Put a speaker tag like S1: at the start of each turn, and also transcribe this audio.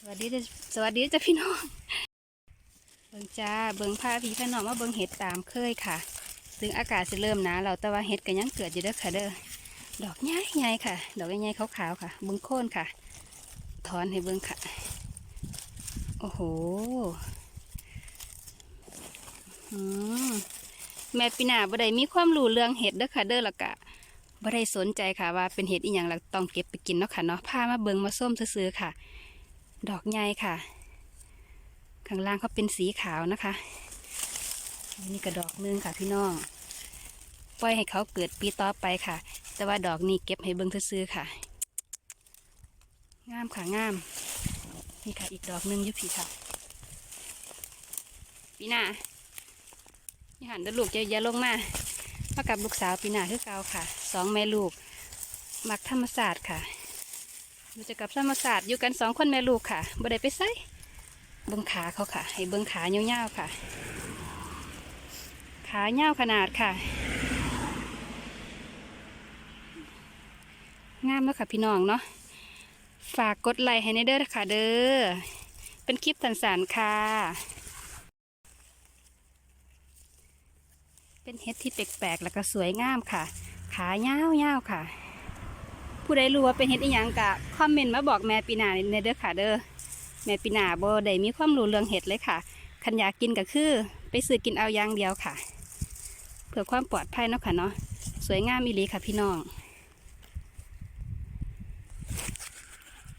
S1: สวัสดีจะสวัสดีจ้ะพี่น้อง เบิงจ้า เบิ่งพาพี่พี่น้องมาเบิงเห็ดตามเคยค่ะ ถึงอากาศจะเริ่มหนาวแล้วแต่ว่าเห็ดก็ยังเกิดอยู่เด้อค่ะเด้อ ดอกใหญ่ใหญ่ค่ะ ดอกใหญ่ๆขาวๆค่ะ เบิงโค่นค่ะ ถอนให้เบิงค่ะ โอ้โหอืมแม่ปีนาบ่ได้มีความรู้เรื่องเห็ดเด้อค่ะเด้อละกะบ่ได้สนใจค่ะว่าเป็นเห็ดอีหยังแล้วต้องเก็บไปกินเนาะค่ะเนาะพามาเบิงมาส้มซื้อๆค่ะ ดอกใหญ่ค่ะ ข้างล่างเขาเป็นสีขาวนะคะ นี่ก็ดอกนึงค่ะพี่น้อง ปล่อยให้เขาเกิดปีต่อไปค่ะ แต่ว่าดอกนี้เก็บให้เบิ่งซื้อค่ะ งามค่ะงาม นี่ค่ะอีกดอกนึงยุพีค่ะ ปีหน้าอย่หันเดลูกจะยาลงมามากับลูกสาวปีหน้าคือเก่าค่ะ สองแม่ลูก มักธรรมศาสตร์ค่ะ อยู่จะกับธรรมศาสตร์อยู่กันสองคนแม่ลูกค่ะบ่ได้ไปไสเบิ้องขาเขาค่ะ ให้เบิ้องขาเงาวๆค่ะ ขาเงาวขนาดค่ะ งามแล้วค่ะพี่น้องเนาะฝากกดไลค์ให้ในเด้อค่ะเด้อเป็นคลิปสั้นๆค่ะ เป็นเห็ดที่แปลกๆแล้วก็สวยงามค่ะ ขาเงาวๆค่ะ ผู้ใดรู้ว่าเป็นเห็ดอีหยังกะคอมเมนต์มาบอกแม่ปีนาในเด้อค่ะเด้อแม่ปีนาบ่ได้มีความรู้เรื่องเห็ดเลยค่ะคันอยากกินก็คือ ไปซื้อกินเอาอย่างเดียวค่ะ เพื่อความปลอดภัยเนาะค่ะเนาะสวยงามอีหลีค่ะพี่น้อง